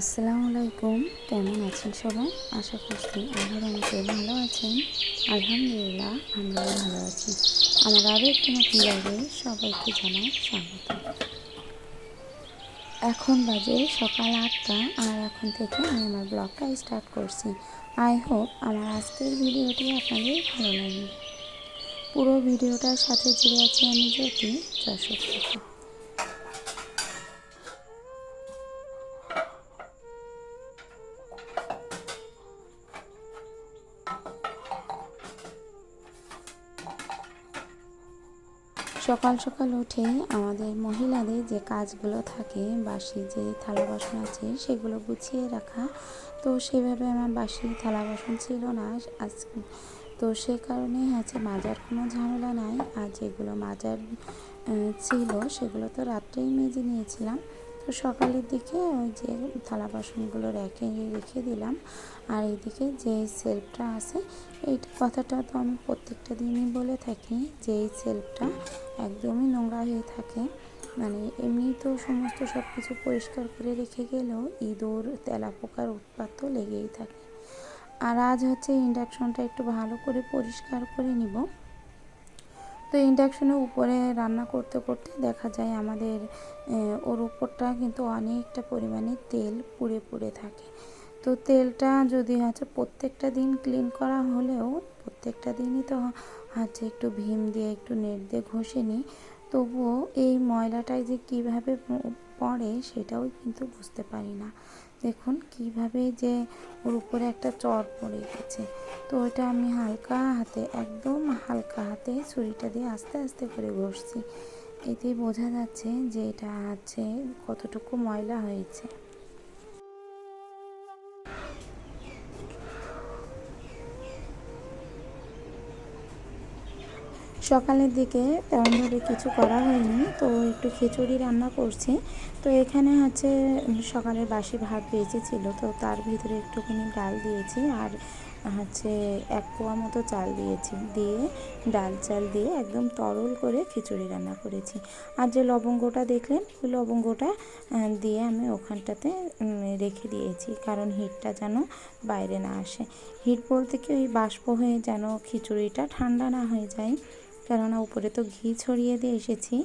আসসালামু আলাইকুম। কেমন আছেন সবাই? আশা করছি আল্লাহর অনেকে ভালো আছেন। আলহামদুলিল্লাহ, আমরাও ভালো আছি। আমার আরও একটি নতুন লাইভে সবাইকে জানাই স্বাগত। এখন বাজে সকাল আটটা আর এখন থেকে আমি আমার ব্লগটা স্টার্ট করছি। আই হোপ আমার আজকের ভিডিওটি আপনাদের ভালো লাগে পুরো ভিডিওটার সাথে জুড়ে আছি আমি জ্যোতি, যশোর সকাল সকাল উঠে আমাদের মহিলাদের যে কাজগুলো থাকে, বাসি যে থালা বাসন আছে সেগুলো গুছিয়ে রাখা। তো সেভাবে আমার বাসি থালা বাসন ছিল না। আজ তো সে কারণে হচ্ছে মাজার কোনো ঝামেলা নাই। আর যেগুলো মাজার ছিল সেগুলো তো রাত্রেই মেজে নিয়েছিলাম। তো সকালের দিকে ওই যে থালা বাসনগুলো রেখে রেখে দিলাম। আর এইদিকে যে সেলফটা আছে, এই কথাটা তো আমি প্রত্যেকটা দিনই বলে থাকি যে এই সেলফটা একদমই নোংরা হয়ে থাকে। মানে এমনি তো সমস্ত সব কিছু পরিষ্কার করে রেখে গেলেও ইঁদুর, তেলাপোকার উৎপাত তো লেগেই থাকে। আর আজ হচ্ছে ইন্ডাকশনটা একটু ভালো করে পরিষ্কার করে নিব। তো ইন্ডাকশনের উপরে রান্না করতে করতে দেখা যায় আমাদের ওর উপরটা কিন্তু অনেকটা পরিমাণে তেল পুড়ে পুড়ে থাকে। তো তেলটা যদি হচ্ছে প্রত্যেকটা দিন ক্লিন করা হলেও প্রত্যেকটা দিনই তো হচ্ছে একটু ভীম দিয়ে একটু নেট দিয়ে ঘষে নিই, তবুও এই ময়লাটায় যে কীভাবে পড়ে সেটাও কিন্তু বুঝতে পারি না। দেখুন কীভাবে যে ওর উপরে একটা চর পড়ে গেছে। তো ওইটা আমি হালকা হাতে, একদম হালকা হাতে ছুরিটা দিয়ে আস্তে আস্তে করে ঘষছি। এতে বোঝা যাচ্ছে যে এটা আছে, কতটুকু ময়লা হয়েছে। সকালের দিকে তেমনভাবে কিছু করা হয়নি। তো একটু খিচুড়ি রান্না করছি। তো এখানে হচ্ছে সকালের বাসি ভাত বেঁচেছিল তো তার ভিতরে একটুখানি ডাল দিয়েছি আর হচ্ছে এক পোয়া মতো চাল দিয়েছি। দিয়ে ডাল চাল দিয়ে একদম তরল করে খিচুড়ি রান্না করেছি। আর যে লবঙ্গটা দেখলেন, ওই লবঙ্গটা দিয়ে আমি ওখানটাতে রেখে দিয়েছি। কারণ হিটটা যেন বাইরে না আসে। হিট বলতে কি ওই বাষ্প হয়ে যেন খিচুড়িটা ঠান্ডা না হয়ে যায়। কেননা উপরে তো ঘি ছড়িয়ে দিয়ে এসেছি।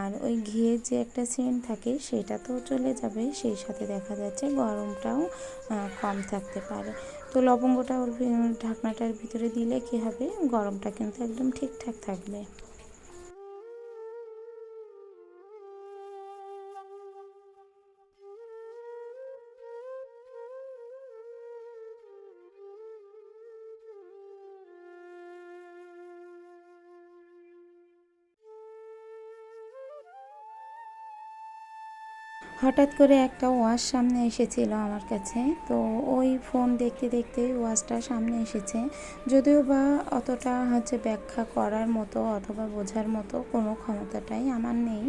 আর ওই ঘিয়ের যে একটা সেন্ট থাকে, সেটা তো চলে যাবে। সেই সাথে দেখা যাচ্ছে গরমটাও কম থাকতে পারে। তো লবঙ্গটা ওর ঢাকনাটার ভিতরে দিলে কী হবে? গরমটা কিন্তু একদম ঠিকঠাক থাকবে। হঠাৎ করে একটা ওয়াশ সামনে এসেছিল আমার কাছে। তো ওই ফোন দেখতে দেখতে ওয়াশটা সামনে এসেছে। যদিও বা অতটা হচ্ছে ব্যাখ্যা করার মতো অথবা বোঝার মতো কোনো ক্ষমতাটাই আমার নেই।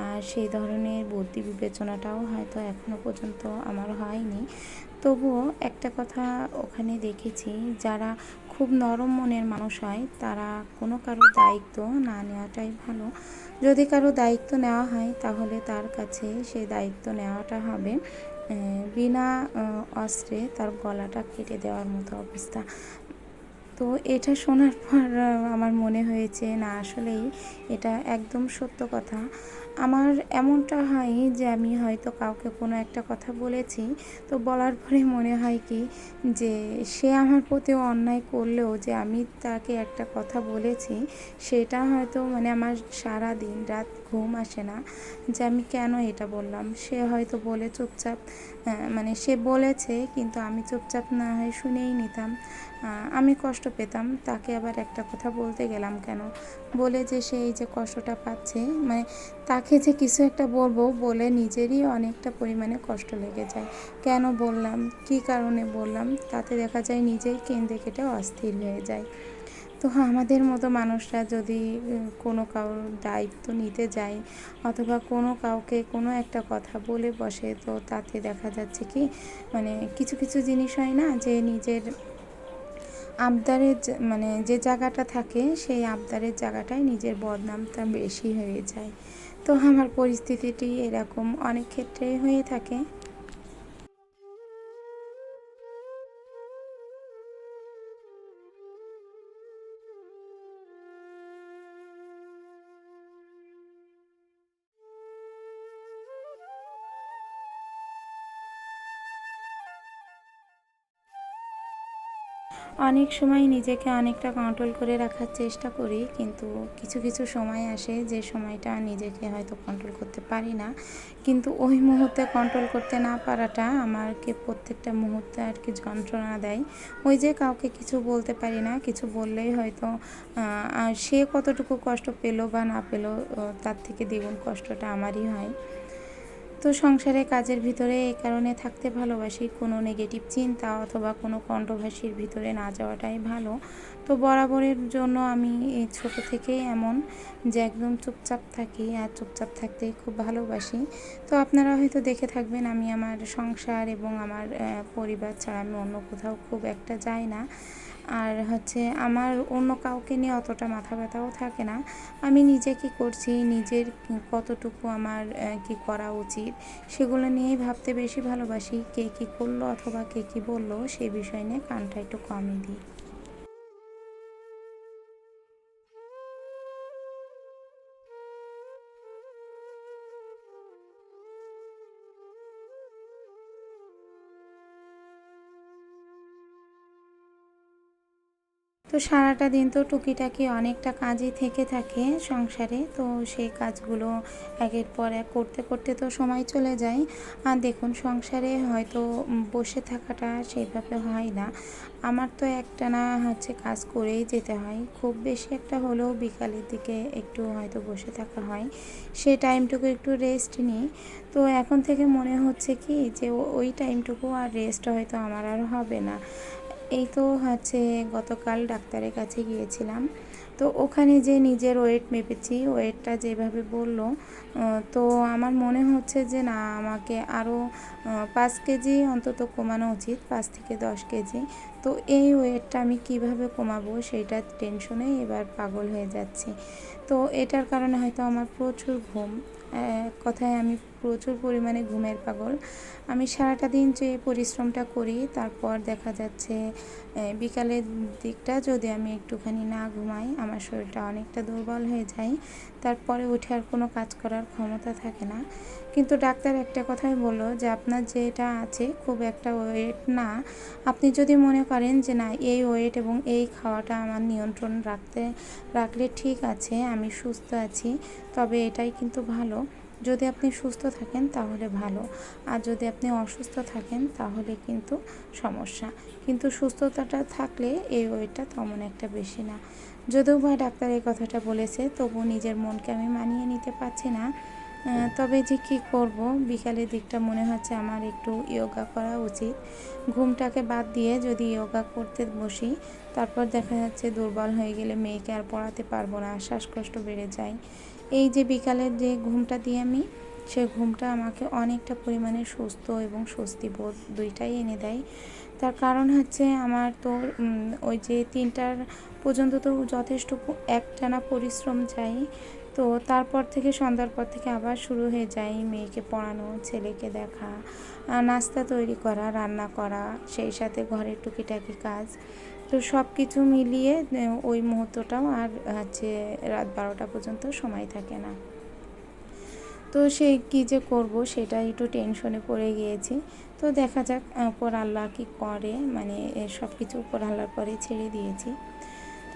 আর সেই ধরনের বুদ্ধি বিবেচনাটাও হয়তো এখনও পর্যন্ত আমার হয়নি। তবুও একটা কথা ওখানে দেখেছি, যারা খুব নরম মনের মানুষ হয়, তারা কোনো কারোর দায়িত্ব না নেওয়াটাই ভালো। যদি কারও দায়িত্ব নেওয়া হয়, তাহলে তার কাছে সেই দায়িত্ব নেওয়াটা হবে বিনা অস্ত্রে তার গলাটা কেটে দেওয়ার মতো অবস্থা। তো এটা শোনার পর আমার মনে হয়েছে, না, আসলেই এটা একদম সত্য কথা। আমার এমনটা হয় যে আমি হয়তো কাউকে কোনো একটা কথা বলেছি, তো বলার পরে মনে হয় কি যে সে আমার প্রতি অন্যায় করলেও যে আমি তাকে একটা কথা বলেছি, সেটা হয়তো মানে আমার সারা দিন রাত ঘুম আসে না, যে আমি কেন এটা বললাম? সে হয়তো বলে চুপচাপ মানে সে বলেছে কিন্তু আমি চুপচাপ না হয় শুনেই নিতাম আমি কষ্ট পেতাম, তাকে আবার একটা কথা বলতে গেলাম কেন? বলে যে সে এই যে কষ্টটা পাচ্ছে মানে তাকে যে কিছু একটা বলব বলে নিজেরই অনেকটা পরিমাণে কষ্ট লেগে যায়। কেন বললাম? কি কারণে বললাম? তাতে দেখা যায় নিজেই কেন্দ্রে কেটে অস্থির হয়ে যায়। তো আমাদের মতো মানুষরা যদি কোনো কারোর দায়িত্ব নিতে যায় অথবা কোনো কাউকে কোনো একটা কথা বলে বসে, তো তাতে দেখা যাচ্ছে কি মানে কিছু কিছু জিনিস হয় না যে নিজের আবদারের মানে যে জায়গাটা থাকে, সেই আবদারের জায়গাটায় নিজের বদনামটা বেশি হয়ে যায়। তো আমার পরিস্থিতিটি এরকম অনেক ক্ষেত্রেই হয়ে থাকে। অনেক সময় নিজেকে অনেকটা কন্ট্রোল করে রাখার চেষ্টা করি, কিন্তু কিছু কিছু সময় আসে যে সময়টা নিজেকে হয়তো কন্ট্রোল করতে পারি না। কিন্তু ওই মুহূর্তে কন্ট্রোল করতে না পারাটা আমাকে প্রত্যেকটা মুহূর্তে আর কি যন্ত্রণা দেয়। ওই যে কাউকে কিছু বলতে পারি না, কিছু বললেই হয়তো সে কতটুকু কষ্ট পেল বা না পেল তার থেকে দ্বিগুণ কষ্টটা আমারই হয়। তো সংসারে কাজের ভিতরে এই কারণে থাকতে ভালোবাসি। কোনো নেগেটিভ চিন্তা অথবা কোনো কণ্ঠভাষীর ভিতরে না যাওয়াটাই ভালো। তো বরাবরের জন্য আমি ছোট থেকেই এমন যে একদম চুপচাপ থাকি আর চুপচাপ থাকতে খুব ভালোবাসি। তো আপনারা হয়তো দেখে থাকবেন আমি আমার সংসার এবং আমার পরিবার ছাড়া আমি অন্য কোথাও খুব একটা যাই না। আর হচ্ছে আমার অন্য কাউকে নিয়ে অতটা মাথা ব্যথাও থাকে না। আমি নিজে কি করছি, নিজের কতটুকু আমার কি করা উচিত, সেগুলো নিয়েই ভাবতে বেশি ভালোবাসি। কে কী করল অথবা কে কী বলল সেই বিষয় নিয়ে কানটা একটু কমই দিই। তো সারাটা দিন তো টুকিটাকি অনেকটা কাজই থেকে থাকে সংসারে, তো সেই কাজগুলো একের পর এক করতে করতে তো সময় চলে যায়। আর দেখুন, সংসারে হয়তো বসে থাকাটা সেইভাবে হয় না। আমার তো একটা না হচ্ছে কাজ করেই যেতে হয়। খুব বেশি একটা হলেও বিকালের দিকে একটু হয়তো বসে থাকা হয়। সে টাইমটুকু একটু রেস্ট নিই। তো এখন থেকে মনে হচ্ছে কি যে ওই টাইমটুকু আর রেস্ট হয়তো আমার আর হবে না। এই তো হচ্ছে গতকাল ডাক্তারের কাছে গিয়েছিলাম। তো ওখানে যে নিজের ওয়েট মেপেছি ওয়েটটা যেভাবে বলল তো আমার মনে হচ্ছে যে না, আমাকে আরও পাঁচ কেজি অন্তত কমানো উচিত, পাঁচ থেকে দশ কেজি। তো এই ওয়েটটা আমি কীভাবে কমাবো সেইটা টেনশনে এবার পাগল হয়ে যাচ্ছি। তো এটার কারণে হয়তো আমার প্রচুর ঘুম কথায় আমি প্রচুর পরিমাণে ঘুমের পাগল। আমি সারাটা দিন যে পরিশ্রমটা করি, তারপর দেখা যাচ্ছে বিকালের দিকটা যদি আমি একটুখানি না ঘুমাই, আমার শরীরটা অনেকটা দুর্বল হয়ে যায়, তারপরে উঠে আর কোনো কাজ করার ক্ষমতা থাকে না। কিন্তু ডাক্তার একটা কথাই বলল যে আপনার যেটা আছে খুব একটা ওয়েট না। আপনি যদি মনে করেন যে না, এই ওয়েট এবং এই খাওয়াটা আমার নিয়ন্ত্রণ রাখতে, রাখলে ঠিক আছে, আমি সুস্থ আছি, তবে এটাই কিন্তু ভালো। যদি আপনি সুস্থ থাকেন তাহলে ভালো, আর যদি আপনি অসুস্থ থাকেন তাহলে কিন্তু সমস্যা। কিন্তু সুস্থতাটা থাকলে এই ওয়েটটা তেমন একটা বেশি না। যদিও বা ডাক্তার এই কথাটা বলেছে তবু নিজের মনকে আমি মানিয়ে নিতে পারছি না। তবে যে কি করব? বিকালের দিকটা মনে হচ্ছে আমার একটু ইয়োগা করা উচিত। ঘুমটাকে বাদ দিয়ে যদি ইয়োগা করতে বসি, তারপর দেখা যাচ্ছে দুর্বল হয়ে গেলে মেয়েকে আর পড়াতে পারব না, শ্বাসকষ্ট বেড়ে যায়। এই যে বিকালের যে ঘুমটা দিয়ে আমি, সে ঘুমটা আমাকে অনেকটা পরিমাণে সুস্থ এবং স্বস্তি বোধ দুইটাই এনে দেয়। তার কারণ হচ্ছে আমার তো ওই যে তিনটার পর্যন্ত তো যথেষ্ট একটানা পরিশ্রম চাই। তো তারপর থেকে সন্ধ্যার পর থেকে আবার শুরু হয়ে যায় মেয়েকে পড়ানো, ছেলেকে দেখা নাস্তা তৈরি করা, রান্না করা, সেই সাথে ঘরের টুকিটাকি কাজ। তো সব কিছু মিলিয়ে ওই মুহূর্তটাও আর হচ্ছে রাত বারোটা পর্যন্ত সময় থাকে না। তো সে কী যে করব সেটা একটু টেনশনে পড়ে গিয়েছি। তো দেখা যাক উপর আল্লাহ কি করে মানে সব কিছু উপর আল্লাহর পরে ছেড়ে দিয়েছি।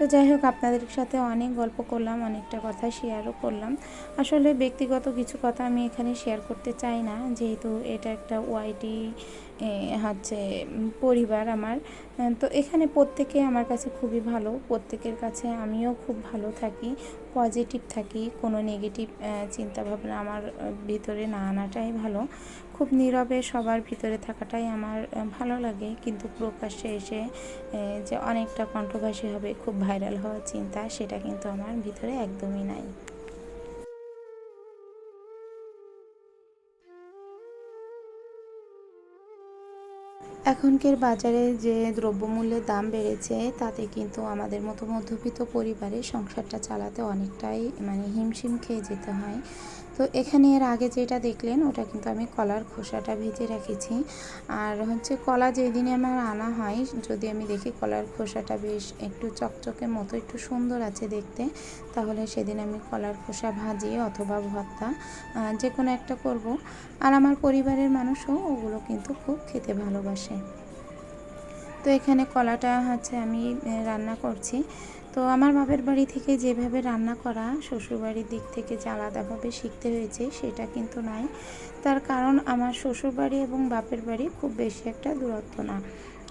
তো যাই হোক, আপনাদের সাথে অনেক গল্প করলাম, অনেকটা কথা শেয়ারও করলাম। আসলে ব্যক্তিগত কিছু কথা আমি এখানে শেয়ার করতে চাই না, যেহেতু এটা একটা ওয়াইটি হচ্ছে পরিবার আমার। তো এখানে প্রত্যেকে আমার কাছে খুবই ভালো। প্রত্যেকের কাছে আমিও খুব ভালো থাকি পজিটিভ থাকি। কোনো নেগেটিভ চিন্তাভাবনা আমার ভিতরে না আনাটাই ভালো। খুব নীরবে সবার ভিতরে থাকাটাই আমার ভালো লাগে। কিন্তু প্রকাশ্যে এসে যে অনেকটা কণ্ঠভাষী হবে, খুব ভাইরাল হওয়ার চিন্তা, সেটা কিন্তু আমার ভিতরে একদমই নাই। এখনকার বাজারে যে দ্রব্যমূল্যের দাম বেড়েছে, তাতে কিন্তু আমাদের মতো মধ্যবিত্ত পরিবারে সংসারটা চালাতে অনেকটাই মানে হিমশিম খেয়ে যেতে হয়। তো এখানে এর আগে যেটা দেখলেন, ওটা কিন্তু আমি কলার খোসাটা ভেজে রেখেছি। আর হচ্ছে কলা যেই দিনে আমার আনা হয়, যদি আমি দেখি কলার খোসাটা বেশ একটু চকচকে মতো, একটু সুন্দর আছে দেখতে, তাহলে সেদিন আমি কলার খোসা ভাজি অথবা ভর্তা যে কোনো একটা করব। আর আমার পরিবারের মানুষও ওগুলো কিন্তু খুব খেতে ভালোবাসে। তো এখানে কলাটা হচ্ছে আমি রান্না করছি। তো আমার বাপের বাড়ি থেকে যেভাবে রান্না করা শ্বশুরবাড়ির দিক থেকে যে আলাদাভাবে শিখতে হয়েছে সেটা কিন্তু নয়। তার কারণ আমার শ্বশুরবাড়ি এবং বাপের বাড়ি খুব বেশি একটা দূরত্ব না।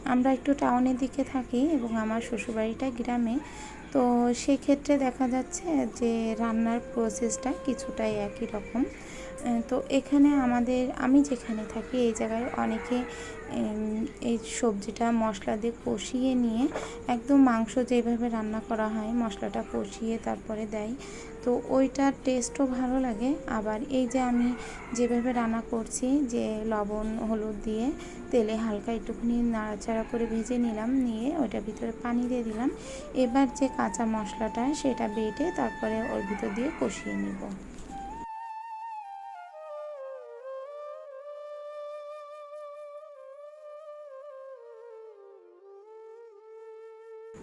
আমরা একটু টাউনের দিকে থাকি এবং আমার শ্বশুরবাড়িটা গ্রামে। তো সেক্ষেত্রে দেখা যাচ্ছে যে রান্নার প্রসেসটা কিছুটাই একই রকম। তো এখানে আমাদের, আমি যেখানে থাকি এই জায়গায় অনেকে এই সবজিটা মশলা দিয়ে কষিয়ে নিয়ে একদম মাংস যেভাবে রান্না করা হয় মশলাটা কষিয়ে তারপরে দেয়। তো ওইটার টেস্টও ভালো লাগে। আবার এই যে আমি যেভাবে রান্না করছি, যে লবণ, হলুদ দিয়ে তেলে হালকা একটুখানি নাড়াচাড়া করে ভেজে নিলাম, নিয়ে ওইটার ভিতরে পানি দিয়ে দিলাম। এবার যে কাঁচা মশলাটা, সেটা বেটে তারপরে ওর ভিতর দিয়ে কষিয়ে নিব।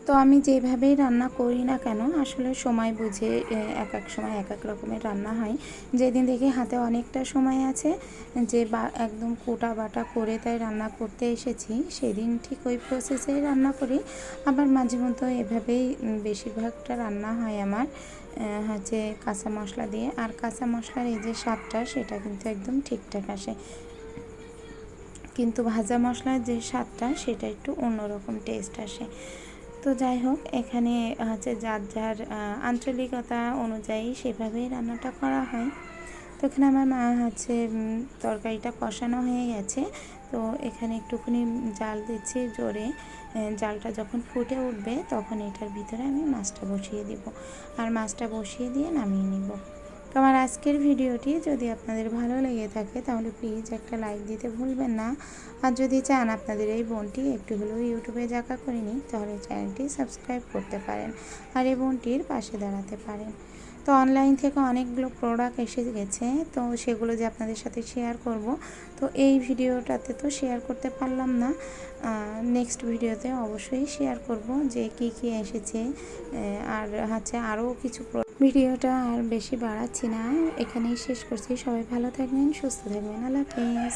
তো আমি যেভাবেই রান্না করি না কেন, আসলে সময় বুঝে এক এক সময় এক এক রকমের রান্না হয়। যেদিন দেখি হাতে অনেকটা সময় আছে, যে বা, একদম কোটা বাটা করে তাই রান্না করতে এসেছি, সেদিন ঠিক ওই প্রসেসেই রান্না করি। আবার মাঝে মধ্যে এভাবেই বেশিরভাগটা রান্না হয় আমার হচ্ছে কাঁচা মশলা দিয়ে। আর কাঁচা মশলার এই যে স্বাদটা, সেটা কিন্তু একদম ঠিকঠাক আসে। কিন্তু ভাজা মশলার যে স্বাদটা, সেটা একটু অন্যরকম টেস্ট আসে। তো যাই হোক, এখানে হচ্ছে যার যার আঞ্চলিকতা অনুযায়ী সেভাবেই রান্নাটা করা হয়। তো এখানে আমার মা হচ্ছে তরকারিটা কষানো হয়ে গেছে। তো এখানে একটুখানি জাল দিচ্ছি জোরে। জালটা যখন ফুটে উঠবে তখন এটার ভিতরে আমি মাছটা বসিয়ে দিব। আর মাছটা বসিয়ে দিয়ে নামিয়ে নিব। তো আমার আজকের ভিডিওটি যদি আপনাদের ভালো লেগে থাকে, তাহলে প্লিজ একটা লাইক দিতে ভুলবেন না। আর যদি চান আপনাদের এই বোনটি একটু হলেও ইউটিউবে জাকা করে নিই তাহলে চ্যানেলটি সাবস্ক্রাইব করতে পারেন আর এই বোনটির পাশে দাঁড়াতে পারেন। তো অনলাইন থেকে অনেকগুলো প্রোডাক্ট এসে গেছে, তো সেগুলো যে আপনাদের সাথে শেয়ার করব। তো এই ভিডিওটাতে তো শেয়ার করতে পারলাম না। নেক্সট ভিডিওতে অবশ্যই শেয়ার করব যে কি কি এসেছে আর হচ্ছে আরও কিছু ভিডিওটা আর বেশি বাড়াচ্ছি না। এখানেই শেষ করছি। সবাই ভালো থাকবেন, সুস্থ থাকবেন। আল্লাহ হাফেজ।